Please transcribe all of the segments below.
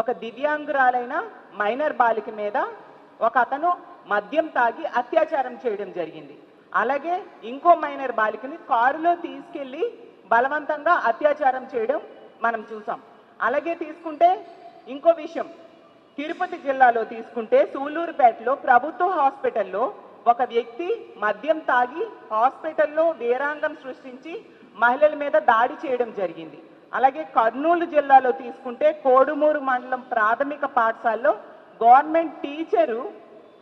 ఒక దివ్యాంగురాలైన మైనర్ బాలిక మీద ఒక అతను మద్యం తాగి అత్యాచారం చేయడం జరిగింది. అలాగే ఇంకో మైనర్ బాలికని కారులో తీసుకెళ్ళి బలవంతంగా అత్యాచారం చేయడం మనం చూసాం. అలాగే తీసుకుంటే ఇంకో విషయం. తిరుపతి జిల్లాలో తీసుకుంటే సూలూరుపేటలో ప్రభుత్వ హాస్పిటల్లో ఒక వ్యక్తి మద్యం తాగి హాస్పిటల్లో వీరాంగం సృష్టించి మహిళల మీద దాడి చేయడం జరిగింది. అలాగే కర్నూలు జిల్లాలో తీసుకుంటే కోడుమూరు మండలం ప్రాథమిక పాఠశాలలో గవర్నమెంట్ టీచరు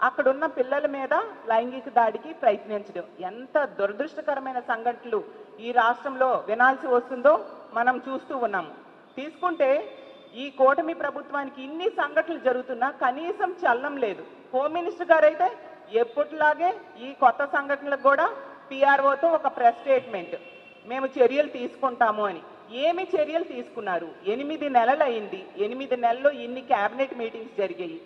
అక్కడున్న పిల్లల మీద లైంగిక దాడికి ప్రయత్నించడం. ఎంత దురదృష్టకరమైన సంఘటనలు ఈ రాష్ట్రంలో వినాల్సి వస్తుందో మనం చూస్తూ ఉన్నాము తీసుకుంటే ఈ కూటమి ప్రభుత్వానికి ఇన్ని సంఘటనలు జరుగుతున్నా కనీసం చల్లం లేదు. హోమ్ మినిస్టర్ గారు అయితే ఎప్పటిలాగే ఈ కొత్త సంఘటనలకు కూడా పిఆర్ఓతో ఒక ప్రెస్ స్టేట్మెంట్. మేము చర్యలు తీసుకుంటాము అని. ఏమి చర్యలు తీసుకున్నారు? ఎనిమిది నెలలు అయింది ఎనిమిది నెలల్లో ఇన్ని కేబినెట్ మీటింగ్స్ జరిగాయి.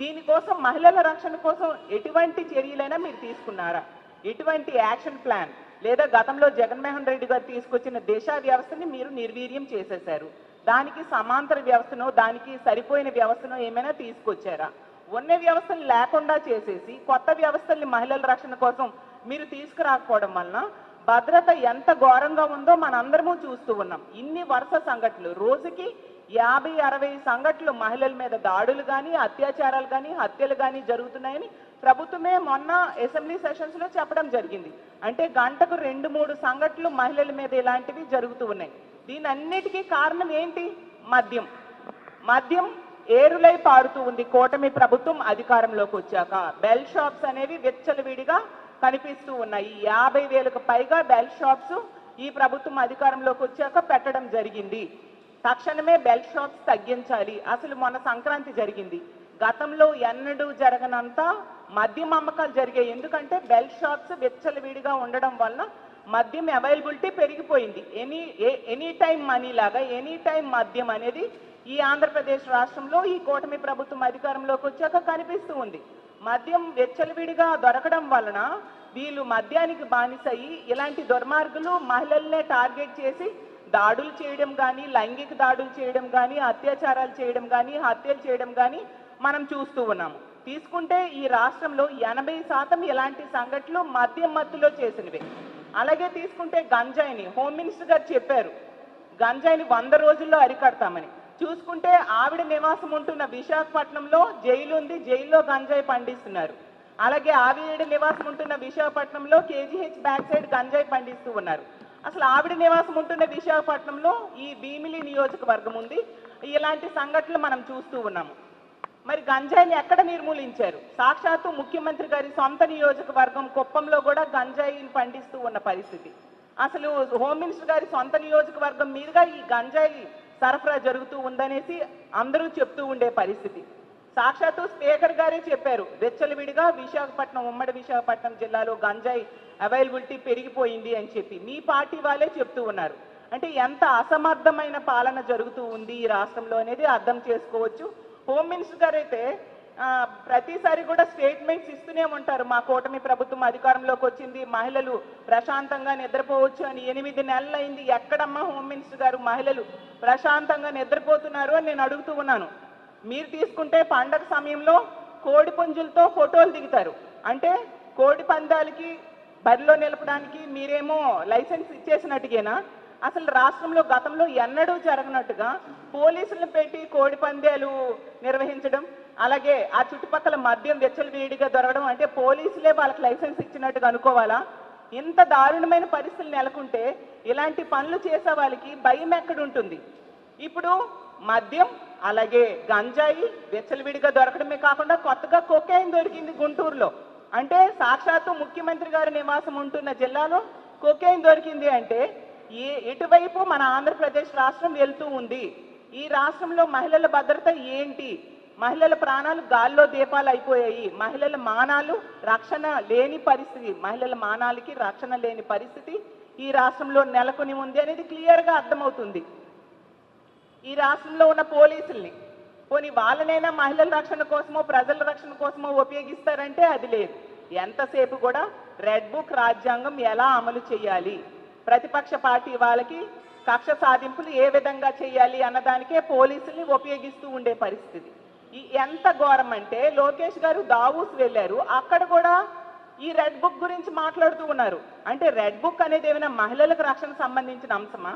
దీనికోసం మహిళల రక్షణ కోసం ఎటువంటి చర్యలైనా మీరు తీసుకున్నారా? ఎటువంటి యాక్షన్ ప్లాన్? లేదా గతంలో జగన్మోహన్ రెడ్డి గారు తీసుకొచ్చిన దేశ వ్యవస్థని మీరు నిర్వీర్యం చేసేశారు. దానికి సమాంతర వ్యవస్థనో దానికి సరిపోయిన వ్యవస్థనో ఏమైనా తీసుకొచ్చారా? ఉన్న వ్యవస్థలు లేకుండా చేసేసి కొత్త వ్యవస్థల్ని మహిళల రక్షణ కోసం మీరు తీసుకురాకపోవడం వలన భద్రత ఎంత ఘోరంగా ఉందో మనందరము చూస్తూ ఉన్నాం. ఇన్ని వరుస సంఘటనలు. రోజుకి యాభై అరవై సంఘటనలు మహిళల మీద దాడులు కానీ అత్యాచారాలు కానీ హత్యలు కానీ జరుగుతున్నాయని ప్రభుత్వమే మొన్న అసెంబ్లీ సెషన్స్లో చెప్పడం జరిగింది. అంటే గంటకు రెండు మూడు సంఘటనలు మహిళల మీద ఇలాంటివి జరుగుతూ ఉన్నాయి. దీని అన్నిటికీ కారణం ఏంటి? మద్యం. మద్యం ఏరులై పాడుతూ ఉంది. కూటమి ప్రభుత్వం అధికారంలోకి వచ్చాక బెల్ షాప్స్ అనేవి విచ్చలవిడిగా కనిపిస్తూ ఉన్నాయి. యాభై వేలకు పైగా బెల్ షాప్స్ ఈ ప్రభుత్వం అధికారంలోకి వచ్చాక పెట్టడం జరిగింది. తక్షణమే బెల్ షాప్స్ తగ్గించాలి. అసలు మొన్న సంక్రాంతి జరిగింది. గతంలో ఎన్నడూ జరగనంత మద్యం అమ్మకాలు జరిగాయి. ఎందుకంటే బెల్ షాప్స్ విచ్చలవిడిగా ఉండడం వలన మద్యం అవైలబిలిటీ పెరిగిపోయింది. ఎనీ ఎనీ టైం మనీ లాగా ఎనీ టైం మద్యం అనేది ఈ ఆంధ్రప్రదేశ్ రాష్ట్రంలో ఈ కూటమి ప్రభుత్వం అధికారంలోకి వచ్చాక కనిపిస్తూ ఉంది. మద్యం వెచ్చలవిడిగా దొరకడం వలన వీళ్ళు మద్యానికి బానిసయి ఇలాంటి దుర్మార్గులు మహిళల్నే టార్గెట్ చేసి దాడులు చేయడం కానీ లైంగిక దాడులు చేయడం కానీ అత్యాచారాలు చేయడం కానీ హత్యలు చేయడం కానీ మనం చూస్తూ ఉన్నాము తీసుకుంటే ఈ రాష్ట్రంలో ఎనభై శాతం ఇలాంటి సంఘటనలు మద్యం మత్తులో చేసినవి. అలాగే తీసుకుంటే గంజాయిని హోమ్ మినిస్టర్ గారు చెప్పారు. గంజాయిని వంద రోజుల్లో అరికడతామని. చూసుకుంటే ఆవిడ నివాసం ఉంటున్న విశాఖపట్నంలో జైలు ఉంది జైల్లో గంజాయి పండిస్తున్నారు. అలాగే ఆవిడ నివాసం ఉంటున్న విశాఖపట్నంలో కేజీహెచ్ బ్యాక్ సైడ్ గంజాయి పండిస్తూ ఉన్నారు. అసలు ఆవిడ నివాసం ఉంటున్న విశాఖపట్నంలో ఈ భీమిలి నియోజకవర్గం ఉంది. ఇలాంటి సంఘటనలు మనం చూస్తూ ఉన్నాము. మరి గంజాయిని ఎక్కడ నిర్మూలించారు? సాక్షాత్తు ముఖ్యమంత్రి గారి సొంత నియోజకవర్గం కుప్పంలో కూడా గంజాయిని పండిస్తూ ఉన్న పరిస్థితి. అసలు హోమ్ మినిస్టర్ గారి సొంత నియోజకవర్గం మీదుగా ఈ గంజాయి సరఫరా జరుగుతూ ఉందనేసి అందరూ చెప్తూ ఉండే పరిస్థితి. సాక్షాత్తు స్పీకర్ గారే చెప్పారు వెచ్చలవిడిగా విశాఖపట్నం ఉమ్మడి విశాఖపట్నం జిల్లాలో గంజాయి అవైలబిలిటీ పెరిగిపోయింది అని చెప్పి మీ పార్టీ వాళ్ళే చెప్తూ ఉన్నారు. అంటే ఎంత అసమర్థమైన పాలన జరుగుతూ ఉంది ఈ రాష్ట్రంలో అనేది అర్థం చేసుకోవచ్చు. హోమ్ మినిస్టర్ గారు అయితే ప్రతిసారి కూడా స్టేట్మెంట్స్ ఇస్తూనే ఉంటారు. మా కూటమి ప్రభుత్వం అధికారంలోకి వచ్చింది మహిళలు ప్రశాంతంగా నిద్రపోవచ్చు అని. ఎనిమిది నెలలు అయింది ఎక్కడమ్మా హోమ్ మినిస్టర్ గారు? మహిళలు ప్రశాంతంగా నిద్రపోతున్నారు అని నేను అడుగుతూ ఉన్నాను. మీరు తీసుకుంటే పండగ సమయంలో కోడి పుంజులతో ఫోటోలు దిగుతారు. అంటే కోడి పందాలకి బరిలో నిలపడానికి మీరేమో లైసెన్స్ ఇచ్చేసినట్టుగేనా? అసలు రాష్ట్రంలో గతంలో ఎన్నడూ జరగనట్టుగా పోలీసులను పెట్టి కోడి పందేలు నిర్వహించడం అలాగే ఆ చుట్టుపక్కల మద్యం వెచ్చలవిడిగా దొరకడం అంటే పోలీసులే వాళ్ళకి లైసెన్స్ ఇచ్చినట్టుగా అనుకోవాలా? ఇంత దారుణమైన పరిస్థితులు నెలకొంటే ఇలాంటి పనులు చేసే వాళ్ళకి భయం ఎక్కడుంటుంది? ఇప్పుడు మద్యం అలాగే గంజాయి వెచ్చలవిడిగా దొరకడమే కాకుండా కొత్తగా కొకేయిన్ దొరికింది గుంటూరులో. అంటే సాక్షాత్తు ముఖ్యమంత్రి గారి నివాసం ఉంటున్న జిల్లాలో కొకేయిన్ దొరికింది అంటే ఏ ఎటువైపు మన ఆంధ్రప్రదేశ్ రాష్ట్రం వెళ్తూ ఉంది. ఈ రాష్ట్రంలో మహిళల భద్రత ఏంటి? మహిళల ప్రాణాలు గాల్లో దీపాలు అయిపోయాయి. మహిళల మానాలు రక్షణ లేని పరిస్థితి. మహిళల మానాలకి రక్షణ లేని పరిస్థితి ఈ రాష్ట్రంలో నెలకొని ఉంది అనేది క్లియర్గా అర్థమవుతుంది. ఈ రాష్ట్రంలో ఉన్న పోలీసుల్ని పోనీ వాళ్ళనైనా మహిళల రక్షణ కోసమో ప్రజల రక్షణ కోసమో ఉపయోగిస్తారంటే అది లేదు. ఎంతసేపు కూడా రెడ్ బుక్ రాజ్యాంగం ఎలా అమలు చేయాలి? ప్రతిపక్ష పార్టీ వాళ్ళకి కక్ష సాధింపులు ఏ విధంగా చేయాలి అన్నదానికే పోలీసుల్ని ఉపయోగిస్తూ ఉండే పరిస్థితి. ఈ ఎంత ఘోరం అంటే లోకేష్ గారు దావూస్ వెళ్ళారు. అక్కడ కూడా ఈ రెడ్ బుక్ గురించి మాట్లాడుతూ ఉన్నారు. అంటే రెడ్ బుక్ అనేది ఏమైనా మహిళలకు రక్షణ సంబంధించిన అంశమా?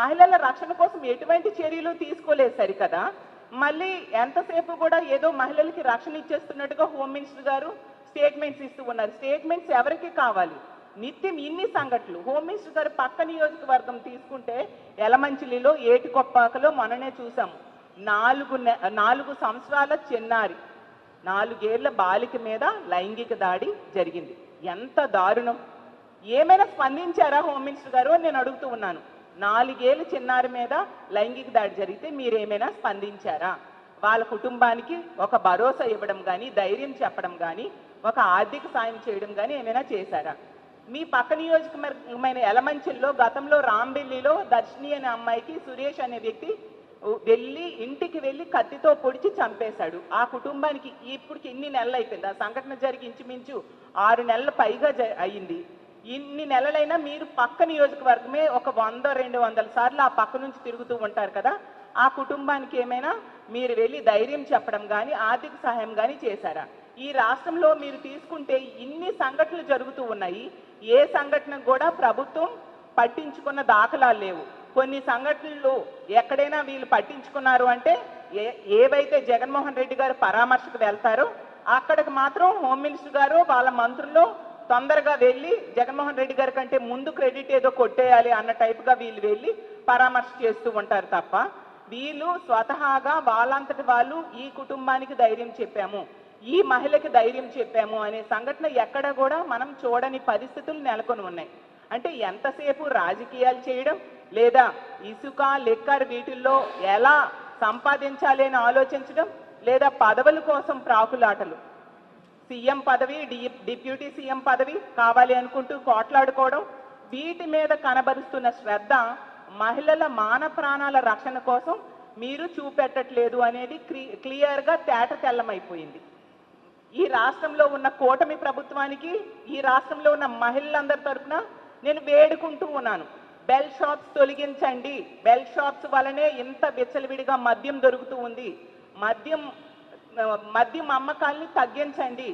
మహిళల రక్షణ కోసం ఎటువంటి చర్యలు తీసుకోలేదు సరికదా? మళ్ళీ ఎంతసేపు కూడా ఏదో మహిళలకి రక్షణ ఇచ్చేస్తున్నట్టుగా హోమ్ మినిస్టర్ గారు స్టేట్మెంట్స్ ఇస్తూ ఉన్నారు. స్టేట్మెంట్స్ ఎవరికి కావాలి? నిత్యం ఇన్ని సంఘటనలు. హోమ్ మినిస్టర్ గారు పక్క నియోజకవర్గం తీసుకుంటే ఎలమంచిలిలో ఏటికొప్పాకలో మొన్ననే చూసాము నాలుగు నె- నాలుగు సంవత్సరాల చిన్నారి. నాలుగేళ్ళ బాలిక మీద లైంగిక దాడి జరిగింది. ఎంత దారుణం. ఏమైనా స్పందించారా హోమ్ మినిస్టర్ గారు అని నేను అడుగుతూ ఉన్నాను. నాలుగేళ్ళ చిన్నారి మీద లైంగిక దాడి జరిగితే మీరేమైనా స్పందించారా? వాళ్ళ కుటుంబానికి ఒక భరోసా ఇవ్వడం కానీ ధైర్యం చెప్పడం కానీ ఒక ఆర్థిక సాయం చేయడం కానీ ఏమైనా చేశారా? మీ పక్క నియోజకవర్గమైన ఎలమంచిల్లో గతంలో రాంబెల్లిలో దర్శిని అనే అమ్మాయికి సురేష్ అనే వ్యక్తి వెళ్ళి ఇంటికి వెళ్ళి కత్తితో పొడిచి చంపేశాడు. ఆ కుటుంబానికి ఇప్పటికి ఎన్ని నెలలు అయిపోయింది. ఆ సంఘటన జరిగి ఇంచుమించు ఆరు నెలల పైగా జ- అయింది. ఇన్ని నెలలైనా మీరు పక్క నియోజకవర్గమే ఒక వంద రెండు వందల సార్లు ఆ పక్క నుంచి తిరుగుతూ ఉంటారు కదా. ఆ కుటుంబానికి ఏమైనా మీరు వెళ్ళి ధైర్యం చెప్పడం కానీ ఆర్థిక సహాయం కానీ చేశారా? ఈ రాష్ట్రంలో మీరు తీసుకుంటే ఇన్ని సంఘటనలు జరుగుతూ ఉన్నాయి. ఏ సంఘటన కూడా ప్రభుత్వం పట్టించుకున్న దాఖలాలు లేవు. కొన్ని సంఘటనలు ఎక్కడైనా వీళ్ళు పట్టించుకున్నారు అంటే ఏ ఏవైతే జగన్మోహన్ రెడ్డి గారు పరామర్శకు వెళ్తారో అక్కడికి మాత్రం హోమ్ మినిస్టర్ గారు వాళ్ళ మంత్రులు తొందరగా వెళ్ళి జగన్మోహన్ రెడ్డి గారి కంటే ముందు క్రెడిట్ ఏదో కొట్టేయాలి అన్న టైప్గా వీళ్ళు వెళ్ళి పరామర్శ చేస్తూ ఉంటారు తప్ప వీళ్ళు స్వతహాగా వాళ్ళంతటి వాళ్ళు ఈ కుటుంబానికి ధైర్యం చెప్పాము. ఈ మహిళకి ధైర్యం చెప్పాము అనే సంఘటన ఎక్కడ కూడా మనం చూడని పరిస్థితులు నెలకొని ఉన్నాయి. అంటే ఎంతసేపు రాజకీయాలు చేయడం లేదా ఇసుక లిక్కర్ వీటిల్లో ఎలా సంపాదించాలి అని ఆలోచించడం లేదా పదవుల కోసం ప్రాకులాటలు. సీఎం పదవి డి- డిప్యూటీ సీఎం పదవి కావాలి అనుకుంటూ కోట్లాడుకోవడం వీటి మీద కనబరుస్తున్న శ్రద్ధ మహిళల మాన ప్రాణాల రక్షణ కోసం మీరు చూపెట్టట్లేదు అనేది క్లి- క్లియర్గా తేట తెల్లమైపోయింది. ఈ రాష్ట్రంలో ఉన్న కూటమి ప్రభుత్వానికి ఈ రాష్ట్రంలో ఉన్న మహిళలందరి తరపున నేను వేడుకుంటూ ఉన్నాను. బెల్ షాప్స్ తొలగించండి. బెల్ షాప్స్ వలనే ఇంత విచ్చలవిడిగా మద్యం దొరుకుతూ ఉంది. మద్యం మద్యం అమ్మకాల్ని తగ్గించండి.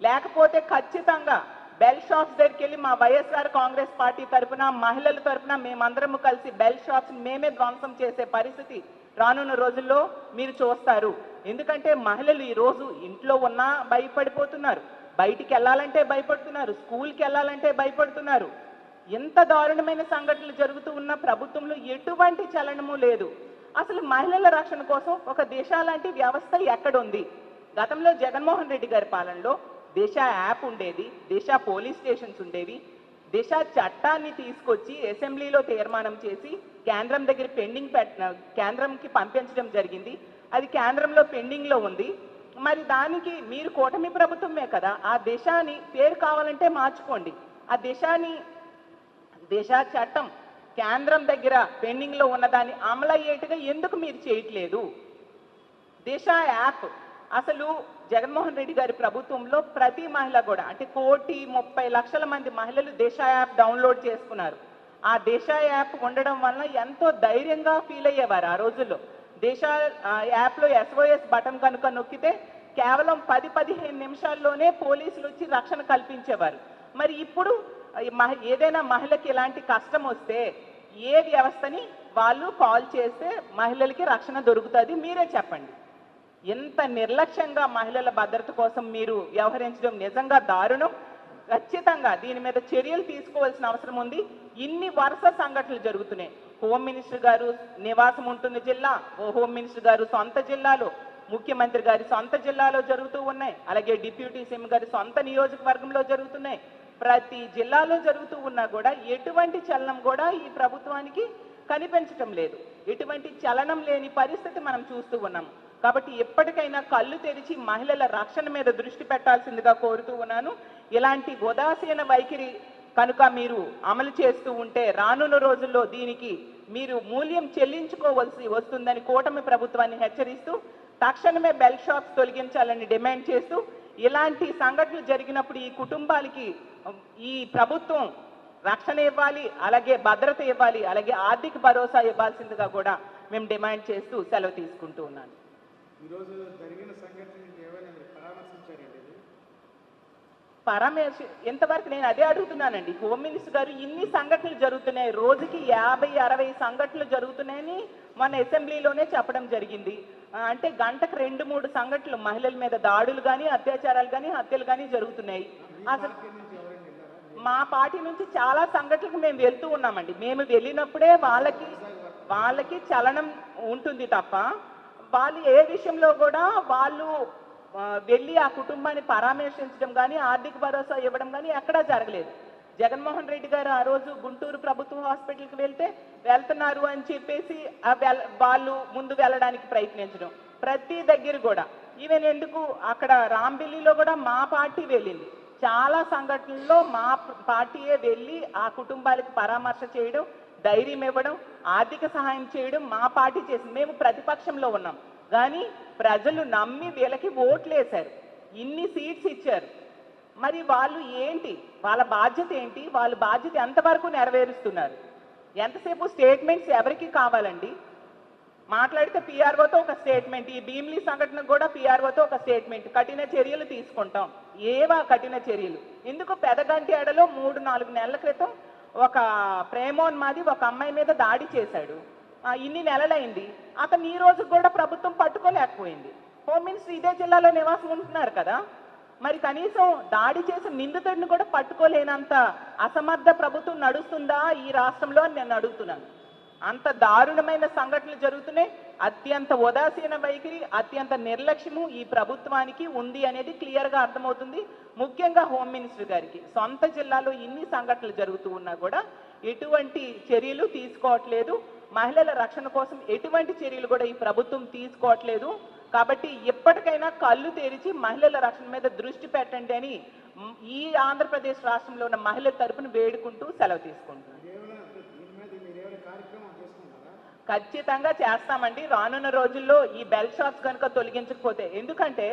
లేకపోతే ఖచ్చితంగా బెల్ షాప్స్ దగ్గరికి వెళ్ళి మా వైఎస్ఆర్ కాంగ్రెస్ పార్టీ తరపున మహిళల తరపున మేమందరము కలిసి బెల్ షాప్స్ మేమే ధ్వంసం చేసే పరిస్థితి రానున్న రోజుల్లో మీరు చూస్తారు. ఎందుకంటే మహిళలు ఈరోజు ఇంట్లో ఉన్నా భయపడిపోతున్నారు. బయటికి వెళ్ళాలంటే భయపడుతున్నారు. స్కూల్కి వెళ్ళాలంటే భయపడుతున్నారు. ఎంత దారుణమైన సంఘటనలు జరుగుతూ ఉన్న ప్రభుత్వంలో ఎటువంటి చలనము లేదు. అసలు మహిళల రక్షణ కోసం ఒక దేశ లాంటి వ్యవస్థ ఎక్కడుంది? గతంలో జగన్మోహన్ రెడ్డి గారి పాలనలో దేశ యాప్ ఉండేది దేశ పోలీస్ స్టేషన్స్ ఉండేవి దిశ చట్టాన్ని తీసుకొచ్చి అసెంబ్లీలో తీర్మానం చేసి కేంద్రం దగ్గర పెండింగ్ పెట్ కేంద్రంకి పంపించడం జరిగింది. అది కేంద్రంలో పెండింగ్లో ఉంది. మరి దానికి మీరు కూటమి ప్రభుత్వమే కదా ఆ దిశాని పేరు కావాలంటే మార్చుకోండి. ఆ దిశాని దిశ చట్టం కేంద్రం దగ్గర పెండింగ్లో ఉన్నదాన్ని అమలయ్యేట్టుగా ఎందుకు మీరు చేయట్లేదు? దిశ యాప్ అసలు జగన్మోహన్ రెడ్డి గారి ప్రభుత్వంలో ప్రతి మహిళ కూడా అంటే కోటి ముప్పై లక్షల మంది మహిళలు దేశ యాప్ డౌన్లోడ్ చేసుకున్నారు. ఆ దేశ యాప్ ఉండడం వలన ఎంతో ధైర్యంగా ఫీల్ అయ్యేవారు ఆ రోజుల్లో. దేశ యాప్లో ఎస్ఓఎస్ బటన్ కనుక నొక్కితే కేవలం పది పదిహేను నిమిషాల్లోనే పోలీసులు వచ్చి రక్షణ కల్పించేవారు. మరి ఇప్పుడు మహి- ఏదైనా మహిళకి ఇలాంటి కష్టం వస్తే ఏ వ్యవస్థని వాళ్ళు కాల్ చేస్తే మహిళలకి రక్షణ దొరుకుతుంది మీరే చెప్పండి. ఎంత నిర్లక్ష్యంగా మహిళల భద్రత కోసం మీరు వ్యవహరించడం నిజంగా దారుణం? ఖచ్చితంగా దీని మీద చర్యలు తీసుకోవాల్సిన అవసరం ఉంది. ఇన్ని వరుస సంఘటనలు జరుగుతున్నాయి. హోమ్ మినిస్టర్ గారు నివాసం ఉంటున్న జిల్లా హోమ్ మినిస్టర్ గారు సొంత జిల్లాలో ముఖ్యమంత్రి గారి సొంత జిల్లాలో జరుగుతూ ఉన్నాయి. అలాగే డిప్యూటీ సీఎం గారి సొంత నియోజకవర్గంలో జరుగుతున్నాయి. ప్రతి జిల్లాలో జరుగుతూ ఉన్నా కూడా ఎటువంటి చలనం కూడా ఈ ప్రభుత్వానికి కనిపించటం లేదు. ఎటువంటి చలనం లేని పరిస్థితి మనం చూస్తూ ఉన్నాం. కాబట్టి ఎప్పటికైనా కళ్ళు తెరిచి మహిళల రక్షణ మీద దృష్టి పెట్టాల్సిందిగా కోరుతూ ఉన్నాను. ఇలాంటి ఉదాసీన వైఖరి కనుక మీరు అమలు చేస్తూ ఉంటే రానున్న రోజుల్లో దీనికి మీరు మూల్యం చెల్లించుకోవలసి వస్తుందని కూటమి ప్రభుత్వాన్ని హెచ్చరిస్తూ తక్షణమే బెల్ షాప్స్ తొలగించాలని డిమాండ్ చేస్తూ ఇలాంటి సంఘటనలు జరిగినప్పుడు ఈ కుటుంబాలకి ఈ ప్రభుత్వం రక్షణ ఇవ్వాలి అలాగే భద్రత ఇవ్వాలి అలాగే ఆర్థిక భరోసా ఇవ్వాల్సిందిగా కూడా మేము డిమాండ్ చేస్తూ సెలవు తీసుకుంటూ ఉన్నాను. ఈరోజు జరిగిన సంఘటన ఏమైనా మీరు పరామర్శించారండి ఇది? పరమేశ్ ఎంతవరకు నేను అదే అడుగుతున్నానండి. హోమ్ మినిస్టర్ గారు ఇన్ని సంఘటనలు జరుగుతున్నాయి. రోజుకి యాభై అరవై సంఘటనలు జరుగుతున్నాయని మన అసెంబ్లీలోనే చెప్పడం జరిగింది. అంటే గంటకు రెండు మూడు సంఘటనలు మహిళల మీద దాడులు కానీ అత్యాచారాలు కానీ హత్యలు కానీ జరుగుతున్నాయి. అసలు మా పార్టీ నుంచి చాలా సంఘటనలకు మేము వెళ్తూ ఉన్నామండి. మేము వెళ్ళినప్పుడే వాళ్ళకి వాళ్ళకి చలనం ఉంటుంది తప్ప వాళ్ళు ఏ విషయంలో కూడా వాళ్ళు వెళ్ళి ఆ కుటుంబాన్ని పరామర్శించడం కానీ ఆర్థిక భరోసా ఇవ్వడం కానీ ఎక్కడా జరగలేదు. జగన్మోహన్ రెడ్డి గారు ఆ రోజు గుంటూరు ప్రభుత్వ హాస్పిటల్కి వెళ్తే వెళ్తున్నారు అని చెప్పేసి వాళ్ళు ముందు వెళ్ళడానికి ప్రయత్నించడం. ప్రతి దగ్గర కూడా. ఈవెన్ ఎందుకు అక్కడ రాంబిల్లిలో కూడా మా పార్టీ వెళ్ళింది. చాలా సంఘటనల్లో మా పార్టీయే వెళ్ళి ఆ కుటుంబాలకు పరామర్శ చేయడం ధైర్యం ఇవ్వడం ఆర్థిక సహాయం చేయడం మా పార్టీ చేసింది. మేము ప్రతిపక్షంలో ఉన్నాం. కానీ ప్రజలు నమ్మి వీళ్ళకి ఓట్లు వేశారు. ఇన్ని సీట్స్ ఇచ్చారు. మరి వాళ్ళు ఏంటి? వాళ్ళ బాధ్యత ఏంటి? వాళ్ళ బాధ్యత ఎంతవరకు నెరవేరుస్తున్నారు? ఎంతసేపు స్టేట్మెంట్స్ ఎవరికి కావాలండి? మాట్లాడితే పీఆర్ఓతో ఒక స్టేట్మెంట్ ఈ భీమ్లీ సంఘటన కూడా పిఆర్ఓతో ఒక స్టేట్మెంట్. కఠిన చర్యలు తీసుకుంటాం. ఏవా కఠిన చర్యలు? ఎందుకు పెదగంటి ఏడలో మూడు నాలుగు నెలల క్రితం ఒక ప్రేమోన్మాది ఒక అమ్మాయి మీద దాడి చేశాడు. ఇన్ని నెలలైంది. అతను ఈ రోజు కూడా ప్రభుత్వం పట్టుకోలేకపోయింది. హోమ్ మినిస్టర్ ఇదే జిల్లాలో నివాసం ఉంటున్నారు కదా. మరి కనీసం దాడి చేసిన నిందితుడిని కూడా పట్టుకోలేనంత అసమర్థ ప్రభుత్వం నడుస్తుందా ఈ రాష్ట్రంలో అని నేను అడుగుతున్నాను. అంత దారుణమైన సంఘటనలు జరుగుతున్నాయి. అత్యంత ఉదాసీన వైఖరి అత్యంత నిర్లక్ష్యము ఈ ప్రభుత్వానికి ఉంది అనేది క్లియర్గా అర్థమవుతుంది. ముఖ్యంగా హోమ్ మినిస్టర్ గారికి. సొంత జిల్లాలో ఇన్ని సంఘటనలు జరుగుతూ ఉన్నా కూడా ఎటువంటి చర్యలు తీసుకోవట్లేదు. మహిళల రక్షణ కోసం ఎటువంటి చర్యలు కూడా ఈ ప్రభుత్వం తీసుకోవట్లేదు. కాబట్టి ఎప్పటికైనా కళ్ళు తెరిచి మహిళల రక్షణ మీద దృష్టి పెట్టండి అని ఈ ఆంధ్రప్రదేశ్ రాష్ట్రంలో ఉన్న మహిళల తరపున వేడుకుంటూ సెలవు తీసుకుంటున్నాను ఏమైనా దీని మీద మీరు ఏమైనా కార్యక్రమం చేసుకుంటారా ఖచ్చితంగా చేస్తామండి. రానున్న రోజుల్లో ఈ బెల్ షాప్స్ కనుక తొలగించకపోతే. ఎందుకంటే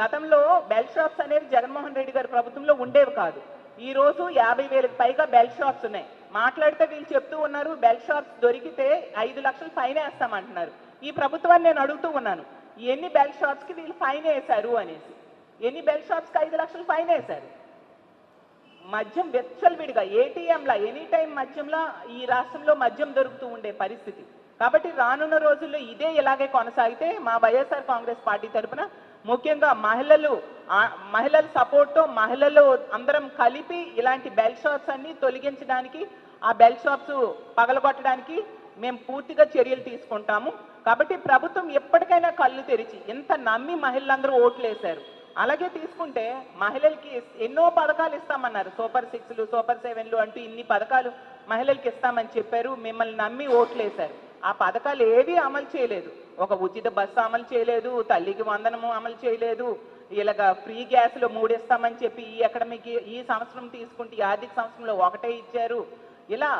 గతంలో బెల్ షాప్స్ అనేవి జగన్మోహన్ రెడ్డి గారి ప్రభుత్వంలో ఉండేవి కాదు. ఈ రోజు యాభై వేలకు పైగా బెల్ షాప్స్ ఉన్నాయి. మాట్లాడితే వీళ్ళు చెప్తూ ఉన్నారు బెల్ షాప్స్ దొరికితే ఐదు లక్షలు ఫైన్ వేస్తామంటున్నారు. ఈ ప్రభుత్వాన్ని నేను అడుగుతూ ఉన్నాను ఎన్ని బెల్ షాప్స్కి వీళ్ళు ఫైన్ వేశారు? అనేసి. ఎన్ని బెల్ షాప్స్కి ఐదు లక్షలు ఫైన్ వేశారు? మద్యం విచ్చలవిడిగా ఏటీఎంలా ఎనీ టైం మద్యంలో ఈ రాష్ట్రంలో మద్యం దొరుకుతూ ఉండే పరిస్థితి. కాబట్టి రానున్న రోజుల్లో ఇదే ఇలాగే కొనసాగితే మా వైఎస్ఆర్ కాంగ్రెస్ పార్టీ తరఫున ముఖ్యంగా మహిళలు మహిళల సపోర్ట్తో మహిళలు అందరం కలిపి ఇలాంటి బెల్ షాప్స్ అన్ని తొలగించడానికి ఆ బెల్ షాప్స్ పగలగొట్టడానికి మేము పూర్తిగా చర్యలు తీసుకుంటాము. కాబట్టి ప్రభుత్వం ఎప్పటికైనా కళ్ళు తెరిచి ఎంత నమ్మి మహిళలందరూ ఓట్లు వేశారు. అలాగే తీసుకుంటే మహిళలకి ఎన్నో పథకాలు ఇస్తామన్నారు. సూపర్ సిక్స్లు సూపర్ సెవెన్లు అంటూ ఇన్ని పథకాలు మహిళలకి ఇస్తామని చెప్పారు. మిమ్మల్ని నమ్మి ఓట్లేశారు ఆ పథకాలు ఏవి అమలు చేయలేదు. ఒక ఉచిత బస్సు అమలు చేయలేదు తల్లికి వందనము అమలు చేయలేదు. ఇలాగ ఫ్రీ గ్యాస్లో మూడు ఇస్తామని చెప్పి ఈ అకాడమిక్ ఈ సంవత్సరం తీసుకుంటే ఈ ఆర్థిక సంవత్సరంలో ఒకటే ఇచ్చారు. ఇలా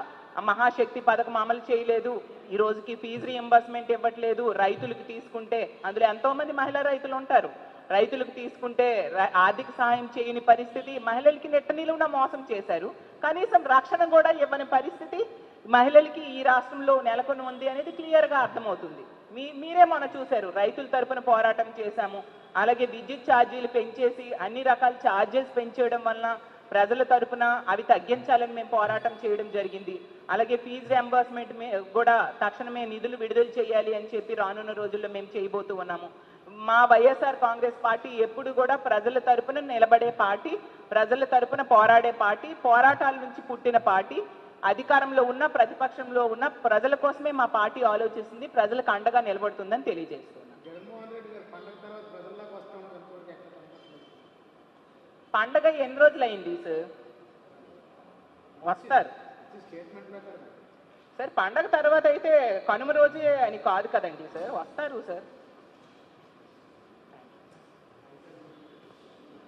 మహాశక్తి పథకం అమలు చేయలేదు. ఈ రోజుకి ఫీజు రియంబర్స్మెంట్ ఇవ్వట్లేదు. రైతులకు తీసుకుంటే అందులో ఎంతో మంది మహిళా రైతులు ఉంటారు. రైతులకు తీసుకుంటే ఆర్థిక సహాయం చేయని పరిస్థితి మహిళలకి నెట్ట నిలువున మోసం చేశారు. కనీసం రక్షణ కూడా ఇవ్వని పరిస్థితి మహిళలకి ఈ రాష్ట్రంలో నెలకొని ఉంది అనేది క్లియర్గా అర్థమవుతుంది. మీ మీరే మొన్న చూశారు రైతుల తరపున పోరాటం చేశాము అలాగే విద్యుత్ ఛార్జీలు పెంచేసి అన్ని రకాల ఛార్జెస్ పెంచేయడం వలన ప్రజల తరపున అవి తగ్గించాలని మేము పోరాటం చేయడం జరిగింది. అలాగే ఫీజు రియంబర్స్మెంట్ కూడా తక్షణమే నిధులు విడుదల చేయాలి అని చెప్పి రానున్న రోజుల్లో మేము చేయబోతూ ఉన్నాము. మా వైఎస్ఆర్ కాంగ్రెస్ పార్టీ ఎప్పుడు కూడా ప్రజల తరపున నిలబడే పార్టీ ప్రజల తరపున పోరాడే పార్టీ పోరాటాల నుంచి పుట్టిన పార్టీ అధికారంలో ఉన్న ప్రతిపక్షంలో ఉన్న ప్రజల కోసమే మా పార్టీ ఆలోచిస్తుంది ప్రజలకు అండగా నిలబడుతుందని తెలియజేస్తున్నాం పండగ ఎన్ని రోజులు అయింది సార్? వస్తారు. సార్ పండగ తర్వాత అయితే కనుమ రోజే అని కాదు కదండి సార్ వస్తారు సార్.